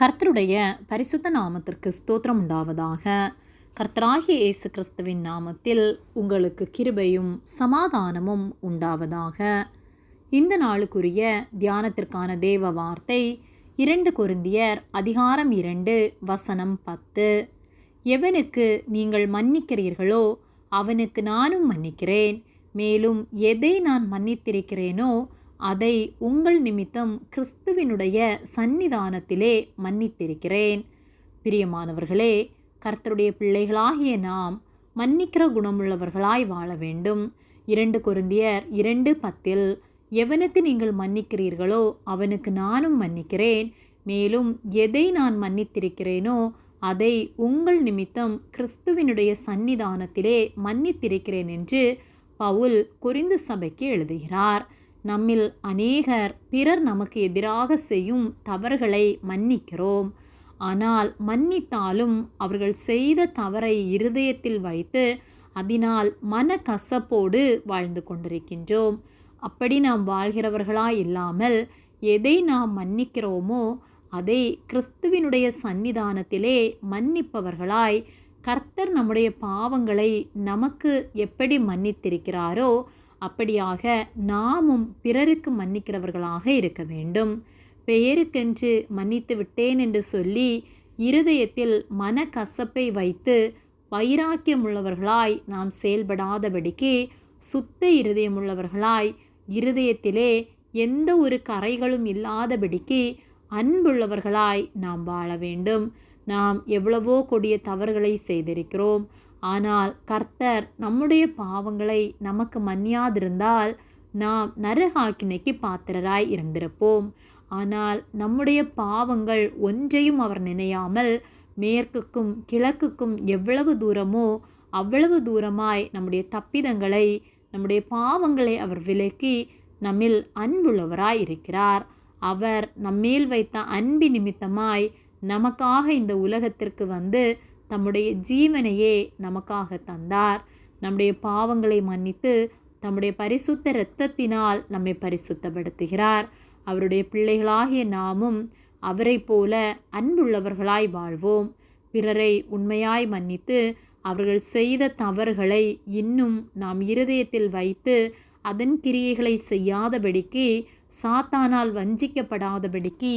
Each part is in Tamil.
கர்த்தருடைய பரிசுத்த நாமத்திற்கு ஸ்தோத்திரம் உண்டாவதாக. கர்த்தராகிய இயேசு கிறிஸ்துவின் நாமத்தில் உங்களுக்கு கிருபையும் சமாதானமும் உண்டாவதாக. இந்த நாளுக்குரிய தியானத்திற்கான தேவ வார்த்தை இரண்டு குருந்தியர் அதிகாரம் இரண்டு வசனம் பத்து. எவனுக்கு நீங்கள் மன்னிக்கிறீர்களோ அவனுக்கு நானும் மன்னிக்கிறேன். மேலும் எதை நான் மன்னித்திருக்கிறேனோ அதை உங்கள் நிமித்தம் கிறிஸ்துவினுடைய சந்நிதானத்திலே மன்னித்திருக்கிறேன். பிரியமானவர்களே கர்த்தருடைய பிள்ளைகளாகிய நாம் மன்னிக்கிற குணமுள்ளவர்களாய் வாழ வேண்டும். இரண்டு குருந்தியர் இரண்டு பத்தில் எவனுக்கு நீங்கள் மன்னிக்கிறீர்களோ அவனுக்கு நானும் மன்னிக்கிறேன். மேலும் எதை நான் மன்னித்திருக்கிறேனோ அதை உங்கள் நிமித்தம் கிறிஸ்துவினுடைய சந்நிதானத்திலே மன்னித்திருக்கிறேன் என்று பவுல் குறிந்து சபைக்கு எழுதுகிறார். நம்மில் அநேகர் பிறர் நமக்கு எதிராக செய்யும் தவறுகளை மன்னிக்கிறோம். ஆனால் மன்னித்தாலும் அவர்கள் செய்த தவறை இருதயத்தில் வைத்து அதனால் மனக்கசப்போடு வாழ்ந்து கொண்டிருக்கின்றோம். அப்படி நாம் வாழ்கிறவர்களாய் இல்லாமல் எதை நாம் மன்னிக்கிறோமோ அதை கிறிஸ்துவினுடைய சந்நிதானத்திலே மன்னிப்பவர்களாய் கர்த்தர் நம்முடைய பாவங்களை நமக்கு எப்படி மன்னித்திருக்கிறாரோ அப்படியாக நாமும் பிறருக்கு மன்னிக்கிறவர்களாக இருக்க வேண்டும். பெயருக்கென்று மன்னித்து விட்டேன் என்று சொல்லி இருதயத்தில் மனக்கசப்பை வைத்து வைராக்கியமுள்ளவர்களாய் நாம் செயல்படாதபடிக்கு சுத்த இருதயமுள்ளவர்களாய் இருதயத்திலே எந்த ஒரு கரைகளும் இல்லாதபடிக்கு அன்புள்ளவர்களாய் நாம் வாழ வேண்டும். நாம் எவ்வளவோ கொடிய தவறுகளை செய்திருக்கிறோம். ஆனால் கர்த்தர் நம்முடைய பாவங்களை நமக்கு மன்னியாதிருந்தால் நாம் நரகாக்கினைக்கு பாத்திரராய் இருந்திருப்போம். ஆனால் நம்முடைய பாவங்கள் ஒன்றையும் அவர் நினையாமல் மேற்குக்கும் கிழக்குக்கும் எவ்வளவு தூரமோ அவ்வளவு தூரமாய் நம்முடைய தப்பிதங்களை நம்முடைய பாவங்களை அவர் விலக்கி நம்மில் அன்புள்ளவராய் இருக்கிறார். அவர் நம்மேல் வைத்த அன்பி நிமித்தமாய் நமக்காக இந்த உலகத்திற்கு வந்து தம்முடைய ஜீவனையே நமக்காக தந்தார். நம்முடைய பாவங்களை மன்னித்து தம்முடைய பரிசுத்த இரத்தத்தினால் நம்மை பரிசுத்தப்படுத்துகிறார். அவருடைய பிள்ளைகளாகிய நாமும் அவரை போல அன்புள்ளவர்களாய் வாழ்வோம். பிறரை உண்மையாய் மன்னித்து அவர்கள் செய்த தவறுகளை இன்னும் நாம் இருதயத்தில் வைத்து அதன் கிரியைகளை செய்யாதபடிக்கு சாத்தானால் வஞ்சிக்கப்படாதபடிக்கு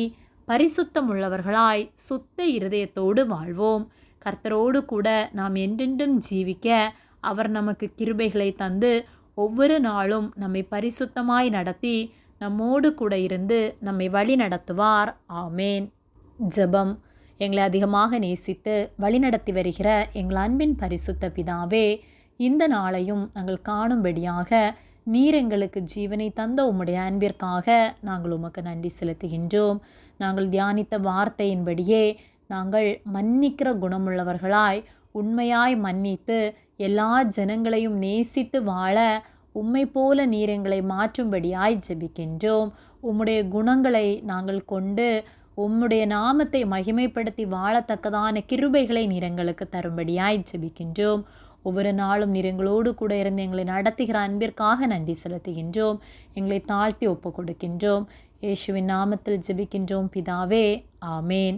பரிசுத்தம் உள்ளவர்களாய் சுத்த இருதயத்தோடு வாழ்வோம். கர்த்தரோடு கூட நாம் என்றென்றும் ஜீவிக்க அவர் நமக்கு கிருபைகளை தந்து ஒவ்வொரு நாளும் நம்மை பரிசுத்தமாய் நடத்தி நம்மோடு கூட இருந்து நம்மை வழி நடத்துவார். ஆமேன். ஜெபம். எங்களை அதிகமாக நேசித்து வழிநடத்தி வருகிற எங்கள் அன்பின் பரிசுத்த பிதாவே இந்த நாளையும் நாங்கள் காணும்படியாக நீர் எங்களுக்கு ஜீவனை தந்த உம்முடைய அன்பிற்காக நாங்கள் உமக்கு நன்றி செலுத்துகின்றோம். நாங்கள் தியானித்த வார்த்தையின்படியே நாங்கள் மன்னிக்கிற குணமுள்ளவர்களாய் உண்மையாய் மன்னித்து எல்லா ஜனங்களையும் நேசித்து வாழ உம்மை போல நீர் எங்களை மாற்றும்படியாய் ஜெபிக்கின்றோம். உம்முடைய குணங்களை நாங்கள் கொண்டு உம்முடைய நாமத்தை மகிமைப்படுத்தி வாழத்தக்கதான கிருபைகளை நீர் எங்களுக்கு தரும்படியாய் ஜெபிக்கின்றோம். ஒவ்வொரு நாளும் நீர் எங்களோடு கூட இருந்து எங்களை நடத்துகிற அன்பிற்காக நன்றி செலுத்துகின்றோம். எங்களை தாழ்த்தி ஒப்பு கொடுக்கின்றோம் இயேசுவின் நாமத்தில் ஜெபிக்கின்றோம். பிதாவே ஆமேன்.